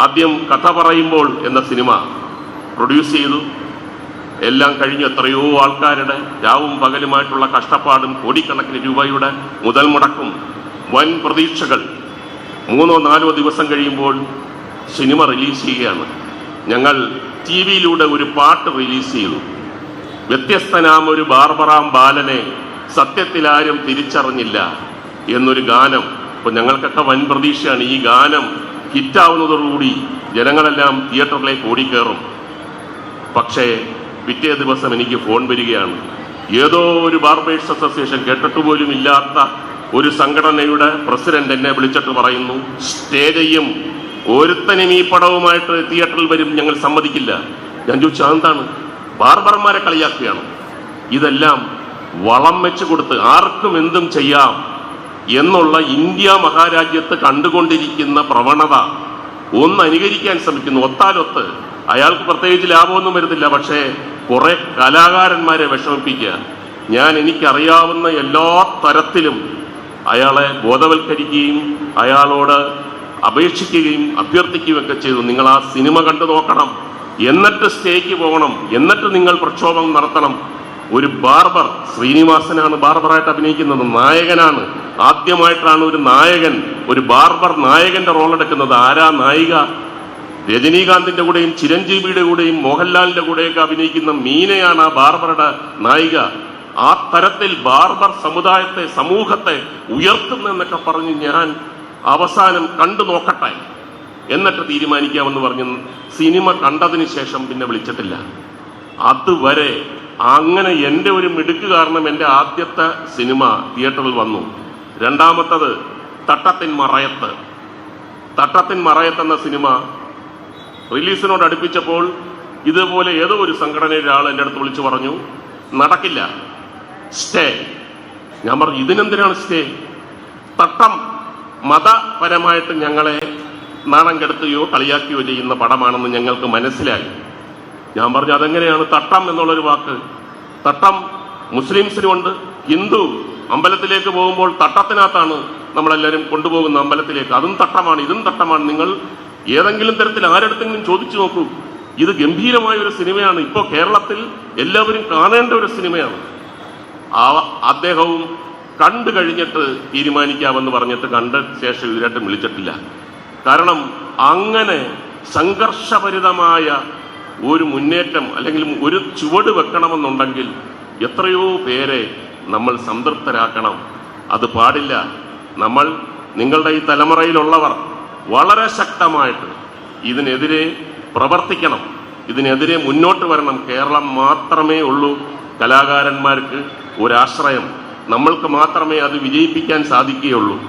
ആദ്യം കഥ പറയുമ്പോൾ എന്ന സിനിമ പ്രൊഡ്യൂസ് ചെയ്തു. എല്ലാം കഴിഞ്ഞ് എത്രയോ ആൾക്കാരുടെ രാവും പകലുമായിട്ടുള്ള കഷ്ടപ്പാടും കോടിക്കണക്കിന് രൂപയുടെ മുതൽ മുടക്കും വൻ പ്രതീക്ഷകൾ. മൂന്നോ നാലോ ദിവസം കഴിയുമ്പോൾ സിനിമ റിലീസ് ചെയ്യുകയാണ്. ഞങ്ങൾ ടി വിയിലൂടെ ഒരു പാട്ട് റിലീസ് ചെയ്തു. വ്യത്യസ്തനാം ഒരു ബാർബറാം ബാലനെ സത്യത്തിൽ ആരും തിരിച്ചറിഞ്ഞില്ല എന്നൊരു ഗാനം. ഇപ്പം ഞങ്ങൾക്കൊക്കെ വൻ പ്രതീക്ഷയാണ്. ഈ ഗാനം ഹിറ്റാവുന്നതോടുകൂടി ജനങ്ങളെല്ലാം തിയേറ്ററിലേക്ക് ഓടിക്കേറും. പക്ഷേ പിറ്റേ ദിവസം എനിക്ക് ഫോൺ വരികയാണ്. ഏതോ ഒരു ബാർബേഴ്സ് അസോസിയേഷൻ കേട്ടിട്ട് പോലും ഇല്ലാത്ത ഒരു സംഘടനയുടെ പ്രസിഡന്റ് എന്നെ വിളിച്ചിട്ട് പറയുന്നു സ്റ്റേ ചെയ്യും ഒരുത്തനും ഈ പടവുമായിട്ട് തിയേറ്ററിൽ വരും ഞങ്ങൾ സമ്മതിക്കില്ല. ഞാൻ ചോദിച്ചു അതെന്താണ് ബാർബർമാരെ കളിയാക്കുകയാണ്. ഇതെല്ലാം വളം വെച്ച് കൊടുത്ത് ആർക്കും എന്തും ചെയ്യാം. എന്നുള്ള ഇന്ത്യ മഹാരാജ്യത്ത് കണ്ടുകൊണ്ടിരിക്കുന്ന പ്രവണത ഒന്ന് അനുകരിക്കാൻ ശ്രമിക്കുന്നു. ഒത്താലൊത്ത്. അയാൾക്ക് പ്രത്യേകിച്ച് ലാഭമൊന്നും വരുന്നില്ല. പക്ഷേ കുറെ കലാകാരന്മാരെ വിഷമിപ്പിക്കുക. ഞാൻ എനിക്കറിയാവുന്ന എല്ലാ തരത്തിലും അയാളെ ബോധവൽക്കരിക്കുകയും അയാളോട് അപേക്ഷിക്കുകയും അഭ്യർത്ഥിക്കുകയും ഒക്കെ ചെയ്തു. നിങ്ങൾ ആ സിനിമ കണ്ടു നോക്കണം. എന്നിട്ട് സ്റ്റേക്ക് പോകണം. എന്നിട്ട് നിങ്ങൾ പ്രക്ഷോഭം നടത്തണം. ഒരു ബാർബർ ശ്രീനിവാസനാണ് ബാർബറായിട്ട് അഭിനയിക്കുന്നത്. നായകനാണ്. ആദ്യമായിട്ടാണ് ഒരു നായകൻ ഒരു ബാർബർ നായകന്റെ റോൾ എടുക്കുന്നത്. ആരാ നായിക? രജനീകാന്തിന്റെ കൂടെയും ചിരഞ്ജീവിയുടെ കൂടെയും മോഹൻലാലിന്റെ കൂടെയൊക്കെ അഭിനയിക്കുന്ന മീനയാണ് ആ ബാർബറുടെ നായിക. ആ തരത്തിൽ ബാർബർ സമുദായത്തെ സമൂഹത്തെ ഉയർത്തുന്നെന്നൊക്കെ പറഞ്ഞ് ഞാൻ അവസാനം കണ്ടു നോക്കട്ടെ എന്നിട്ട് തീരുമാനിക്കാമെന്ന് പറഞ്ഞ് സിനിമ കണ്ടതിന് ശേഷം പിന്നെ വിളിച്ചിട്ടില്ല. അതുവരെ അങ്ങനെ എന്റെ ഒരു മിടുക്ക് കാരണം എന്റെ ആദ്യത്തെ സിനിമ തിയേറ്ററിൽ വന്നു. രണ്ടാമത്തത് തട്ടത്തിൻ മറയത്ത്. തട്ടത്തിൻ മറയത്ത് എന്ന സിനിമ റിലീസിനോട് അടുപ്പിച്ചപ്പോൾ ഇതുപോലെ ഏതോ ഒരു സംഘടനയുടെ ആൾ എന്റെ അടുത്ത് വിളിച്ചു പറഞ്ഞു നടക്കില്ല. സ്റ്റേ. ഞാൻ പറഞ്ഞു ഇതിനെന്തിനാണ് സ്റ്റേ? തട്ടം മതപരമായിട്ട് ഞങ്ങളെ നാണം കെടുത്തുകയോ കളിയാക്കുകയോ ചെയ്യുന്ന പടമാണെന്ന് ഞങ്ങൾക്ക് മനസ്സിലായി. ഞാൻ പറഞ്ഞു അതെങ്ങനെയാണ് തട്ടം എന്നുള്ളൊരു വാക്ക്? തട്ടം മുസ്ലിംസിനുമുണ്ട് ഹിന്ദു അമ്പലത്തിലേക്ക് പോകുമ്പോൾ തട്ടത്തിനകത്താണ് നമ്മളെല്ലാവരും കൊണ്ടുപോകുന്ന അമ്പലത്തിലേക്ക്. അതും തട്ടമാണ് ഇതും തട്ടമാണ്. നിങ്ങൾ ഏതെങ്കിലും തരത്തിൽ ആരെടുത്തെങ്കിലും ചോദിച്ചു നോക്കൂ. ഇത് ഗംഭീരമായ ഒരു സിനിമയാണ്. ഇപ്പോൾ കേരളത്തിൽ എല്ലാവരും കാണേണ്ട ഒരു സിനിമയാണ്. അദ്ദേഹവും കണ്ടു കഴിഞ്ഞിട്ട് തീരുമാനിക്കാമെന്ന് പറഞ്ഞിട്ട് കണ്ട ശേഷം ഇവരായിട്ടും വിളിച്ചിട്ടില്ല. കാരണം അങ്ങനെ സംഘർഷഭരിതമായ ഒരു മുന്നേറ്റം അല്ലെങ്കിൽ ഒരു ചുവട് വെക്കണമെന്നുണ്ടെങ്കിൽ എത്രയോ പേരെ നമ്മൾ സംതൃപ്തരാക്കണം. അത് പാടില്ല. നമ്മൾ നിങ്ങളുടെ ഈ തലമുറയിലുള്ളവർ വളരെ ശക്തമായിട്ട് ഇതിനെതിരെ പ്രവർത്തിക്കണം. ഇതിനെതിരെ മുന്നോട്ട് വരണം. കേരളം മാത്രമേ ഉള്ളൂ കലാകാരന്മാർക്ക് ഒരാശ്രയം. നമ്മൾക്ക് മാത്രമേ അത് വിജയിപ്പിക്കാൻ സാധിക്കുകയുള്ളൂ.